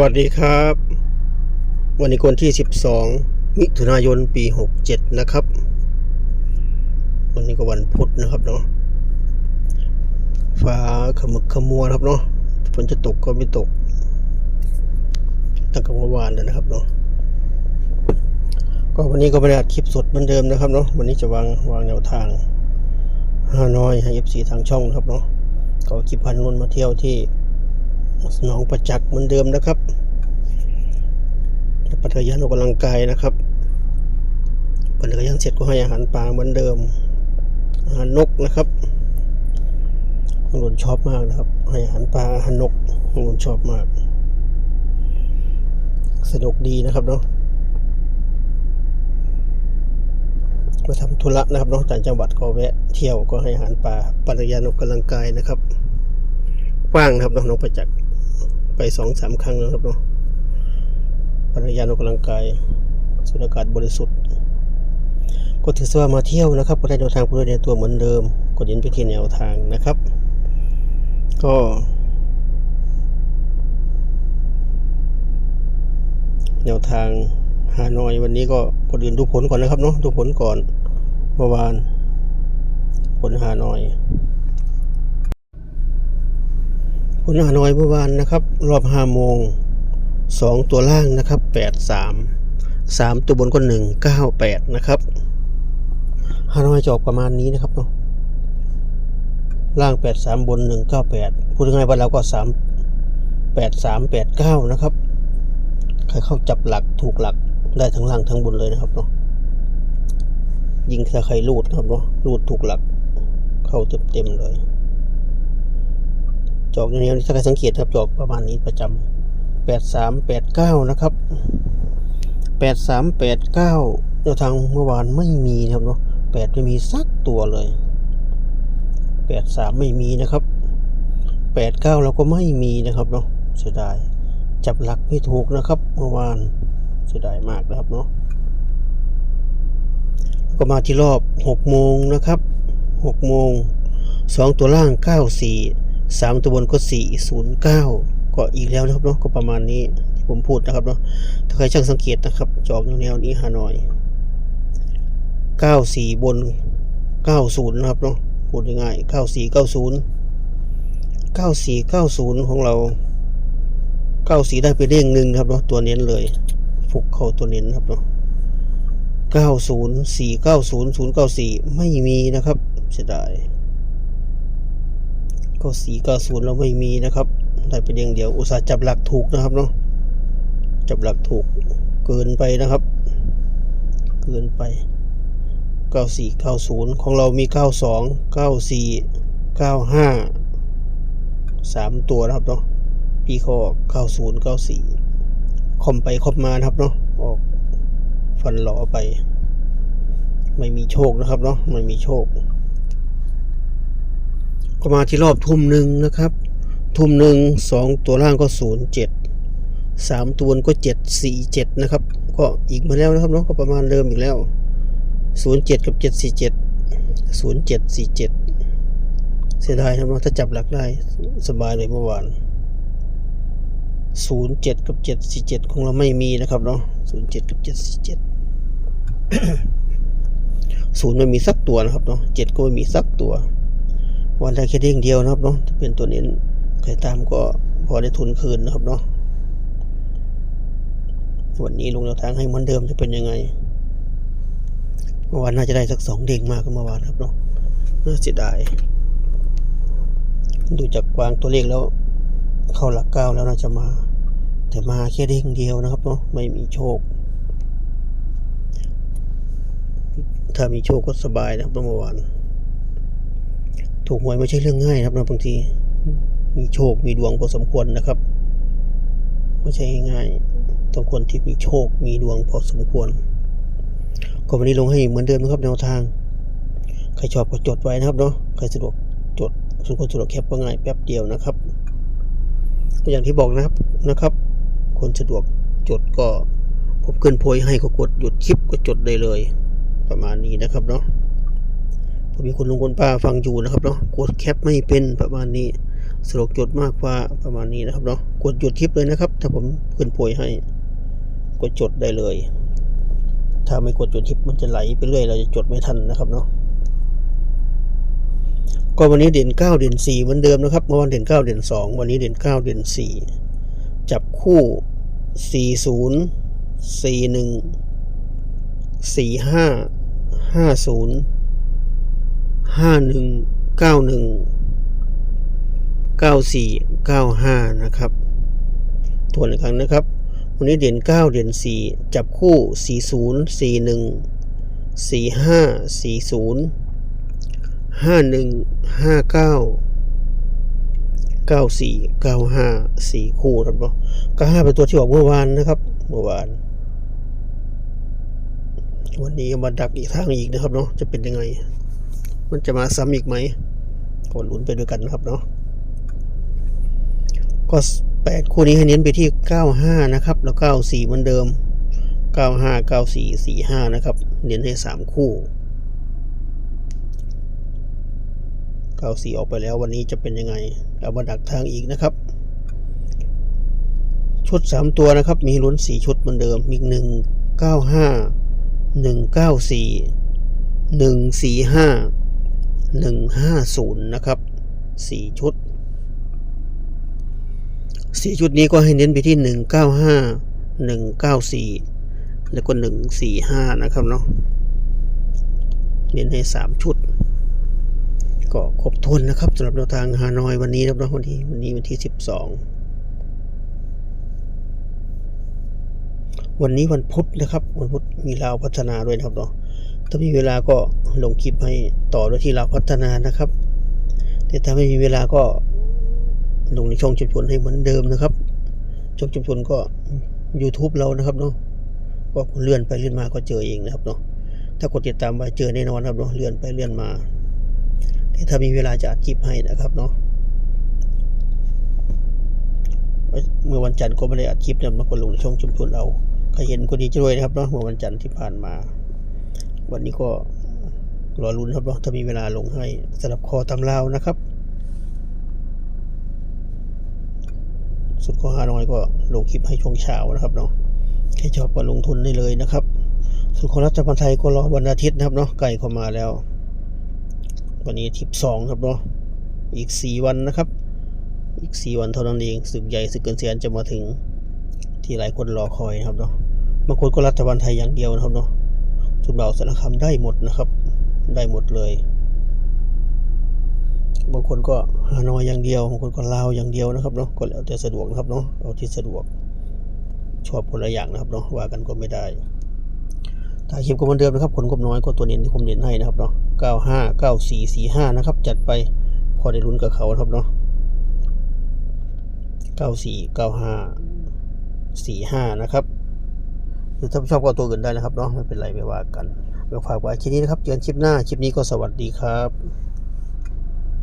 วัสดีครับ วันนี้วันที่ 12 มิถุนายนปี 67 นะครับ วันนี้ก็วันพุธนะครับเนาะฟ้าขมึกขมัวครับเนาะฝนจะตกก็ไม่ตกตั้งแต่เมื่อวานแล้วนะครับเนาะก็วันนี้ก็ไม่ได้อัดคลิปสดเหมือนเดิมนะครับเนาะวันนี้จะวางวางแนวทางฮานอยให้ FC ทางช่องนะครับเนาะก็คลิปพันนนมาเที่ยวที่ หนองประจักษ์เหมือนเดิมนะครับปัตยานออกกำลังกายนะครับปัตยานเสร็จก็ให้อาหารปลาเหมือนเดิม อาหารนกนะครับหลุนชอบมากนะครับ ให้อาหารปลาอาหารนกหลุนชอบมาก สนุกดีนะครับเนาะมาทำธุระนะครับเนาะต่างจังหวัดก็แวะเที่ยวก็ให้อาหารปลาปัตยานออกกำลังกายนะครับกว้างนะครับนาะนกประจักษ์ ไปสองสามครั้งแล้วครับเนาะปัญญาออกกำลังกายสูดอากาศบริสุทธิ์ ก็ถือว่ามาเที่ยวนะครับ ก็ได้แนวทางผู้เรียนตัวเหมือนเดิม ก็เดินไปที่แนวทางนะครับ ก็แนวทางฮานอยวันนี้ก็ก่อนอื่นดูผลก่อนนะครับเนาะดูผลก่อนเมื่อวานผลฮานอย ผลฮานอยเมื่อวานนะครับ รอบห้าโมงสองตัวล่างนะครับแปดสามสามตัวบนก็หนึ่งเก้าแปดนะครับฮานอยจะออกประมาณนี้นะครับเนาะล่างแปดสามบนหนึ่งเก้าแปดพูดง่ายๆว่าเราก็สามแปดสามแปดเก้านะครับใครเข้าจับหลักถูกหลักได้ทั้งล่างทั้งบนเลยนะครับเนาะยิงถ้าใครรูดนะครับเนาะรูดถูกหลักเข้าเต็มๆเลย จอกอย่างนี้ถ้าใครสังเกตครับจอกประมาณนี้ประจำแปดสามแปดเก้านะครับแปดสามแปดเก้าแนวทางเมื่อวานไม่มีนะครับเนาะแปดไม่มีสักตัวเลยแปดสามไม่มีนะครับแปดเก้าเราก็ไม่มีนะครับเนาะเสียดายจับหลักไม่ถูกนะครับ เมื่อวานเสียดายมากนะครับเนาะก็มาที่รอบหกโมงนะครับหกโมงสองตัวล่างเก้าสี่ สามตัวบนก็สี่ศูนย์เก้าก็อีกแล้วนะครับเนาะก็ประมาณนี้ที่ผมพูดนะครับเนาะถ้าใครช่างสังเกตนะครับจอกแนวนี้ฮานอยเก้าสี่บนเก้าศูนย์นะครับเนาะพูดง่ายๆเก้าสี่เก้าศูนย์เก้าสี่เก้าศูนย์ของเราเก้าสี่ได้ไปเด้งหนึ่งครับเนาะตัวเน้นเลยฟุกเข้าตัวเน้นครับเนาะเก้าศูนย์สี่เก้าศูนย์ศูนย์เก้าสี่ไม่มีนะครับเสียดาย ก็สีเก้าศูนย์เราไม่มีนะครับ ได้เป็นอย่างเดียว อุตสาห์จับหลักถูกนะครับเนาะ จับหลักถูกเกินไปนะครับ เกินไปเก้าสี่เก้าศูนย์ของเรามีเก้าสองเก้าสี่เก้าห้าสามตัวนะครับเนาะพี่ขาออกเก้าศูนย์เก้าสี่คอมไปคอมมานะครับเนาะ ออกฟันหล่อไป ไม่มีโชคนะครับเนาะ ไม่มีโชค ก็มาที่รอบทุ่มหนึ่งนะครับ ทุ่มหนึ่งสองตัวล่างก็ศูนย์เจ็ดสามตัวบนก็เจ็ดสี่เจ็ดนะครับ ก็อีกมาแล้วนะครับเนาะก็ประมาณเดิมอีกแล้วศูนย์เจ็ดกับเจ็ดสี่เจ็ดศูนย์เจ็ดสี่เจ็ดเสียดายครับเนาะถ้าจับหลักได้สบายเลยเมื่อวานศูนย์เจ็ดกับเจ็ดสี่เจ็ดของเราไม่มีนะครับเนาะศูนย์เจ็ดกับเจ็ดสี่เจ็ดศูนย์ไม่มีสักตัวนะครับเนาะเจ็ดก็ไม่มีสักตัว วันได้แค่เด้งเดียวนะครับเนาะจะเป็นตัวเน้นใครตามก็พอได้ทุนคืนนะครับเนาะวันนี้ลงแนวทางให้เหมือนเดิมจะเป็นยังไงเมื่อวานน่าจะได้สักสองเด้งมากกว่าเมื่อวานครับเนาะน่าเสียดายดูจากวางตัวเลขแล้ว เข้าหลักเก้าแล้วน่าจะมา แต่มาแค่เด้งเดียวนะครับเนาะไม่มีโชค ถ้ามีโชคก็สบายนะครับเมื่อวาน ถูกหวยไม่ใช่เรื่องง่ายครับนะบางที มีโชคมีดวงพอสมควรนะครับ ไม่ใช่ง่ายต้องคนที่มีโชคมีดวงพอสมควร ก็วันนี้ลงให้เหมือนเดิมนะครับแนวทาง ใครชอบก็จดไว้นะครับเนาะ ใครสะดวกจดส่วนคนสะดวกแคปก็ง่ายแป๊บเดียวนะครับ ก็อย่างที่บอกนะครับนะครับ คนสะดวกจดก็ผมเกินโพยให้ก็กดหยุดคลิปก็จดได้เลย ประมาณนี้นะครับเนาะ ผมมีคุณลุงคุณป้าฟังอยู่นะครับเนาะกดแคปไม่เป็นประมาณนี้สะดวกจดมากกว่าประมาณนี้นะครับเนาะกดหยุดคลิปเลยนะครับ ถ้าผมขึ้นโพยให้ กดจดได้เลย ถ้าไม่กดหยุดคลิปมันจะไหลไปเรื่อยเราจะจดไม่ทันนะครับเนาะก็วันนี้เด่นเก้าเด่นสี่เหมือนเดิมนะครับเมื่อวานเด่นเก้าเด่นสองวันนี้เด่นเก้าเด่นสี่จับคู่สี่ศูนย์สี่ ห้าหนึ่งเก้าหนึ่งเก้าสี่เก้าห้านะครับทวนอีกครั้งนะครับ วันนี้เด่นเก้าเด่นสี่จับคู่สี่ศูนย์สี่หนึ่งสี่ห้าสี่ศูนย์ห้าหนึ่งห้าเก้าเก้าสี่เก้าห้าสี่คู่ครับเนาะก็ห้าเป็นตัวที่ออกเมื่อวานนะครับ เมื่อวานวันนี้มาดักอีกทางอีกนะครับเนาะจะเป็นยังไง มันจะมาซ้ำอีกไหมก็ลุ้นไปด้วยกันนะครับเนาะก็แปดคู่นี้ให้เน้นไปที่เก้าห้านะครับ แล้วเก้าสี่เหมือนเดิมเก้าห้าเก้าสี่สี่ห้านะครับ เน้นให้สามคู่เก้าสี่ออกไปแล้ววันนี้จะเป็นยังไง เอามาดักทางอีกนะครับ ชุดสามตัวนะครับ มีลุ้นสี่ชุดเหมือนเดิม มีหนึ่งเก้าห้าหนึ่งห้าศูนย์นะครับสี่ชุดสี่ชุดนี้ก็ให้เน้นไปที่หนึ่งเก้าห้าหนึ่งเก้าสี่แล้วก็หนึ่งสี่ห้านะครับเนาะเน้นให้สามชุด ก็ครบถ้วนนะครับสำหรับแนวทางฮานอยวันนี้นะครับวันนี้วันนี้วันที่สิบสองวันนี้วันพุธนะครับ วันพุธมีลาวพัฒนาด้วยนะครับเนาะ ถ้ามีเวลาก็ลงคลิปให้ต่อด้วยที่ลาพัฒนานะครับ แต่ถ้าไม่มีเวลาก็ลงในช่องชุมชนให้เหมือนเดิมนะครับ ช่องชุมชนก็ YouTube เรานะครับเนาะก็เลื่อนไปเลื่อนมาก็เจอเองนะครับเนาะถ้ากดติดตามไปเจอแน่นอนครับเนาะเลื่อนไปเลื่อนมา แต่ถ้ามีเวลาจะอัดคลิปให้นะครับเนาะเมื่อวันจันทร์ก็ไม่ได้อัดคลิปนะมากดลงในช่องชุมชนเอาใครเห็นก็ดีใจด้วยนะครับเนาะเมื่อวันจันทร์ที่ผ่านมา วันนี้ก็รอรุ้นครับเนาะถ้ามีเวลาลงให้สำหรับคอตำราวนะครับ สุดข้อหาน้อยก็ลงคลิปให้ช่วงเช้านะครับเนาะใครชอบก็ลงทุนได้เลยนะครับส่วนของรัฐบาลไทยก็รอวันอาทิตย์นะครับเนาะใกล้เข้ามาแล้ว วันนี้ทิปสองครับเนาะอีกสี่วันนะครับ อีกสี่วันเท่านั้นเองศึกใหญ่ศึกเกินแสนจะมาถึงที่หลายคนรอคอยนะครับเนาะบางคนก็รัฐบาลไทยอย่างเดียวนะครับเนาะ ส่วนเบาสารคามได้หมดนะครับ ได้หมดเลย บางคนก็ฮานอยอย่างเดียวบางคนก็ลาวอย่างเดียวนะครับเนาะก็แล้วแต่สะดวกนะครับเนาะเอาที่สะดวกชอบคนละอย่างนะครับเนาะว่ากันก็ไม่ได้ถ่ายคลิปก็เหมือนเดิมนะครับคนกบน้อยก็ตัวเน้นที่ผมเน้นให้นะครับเนาะ95 94 45นะครับ จัดไปพอได้ลุ้นกับเขาครับเนาะ94 95 45นะครับ รือถ้าชอบก็ตัวอื่นได้นะครับเนาะไม่เป็นไรไม่ว่ากันไว้ฝากไว้คลิปนี้นะครับเจอกันคลิปหน้าคลิปนี้ก็สวัสดีครับ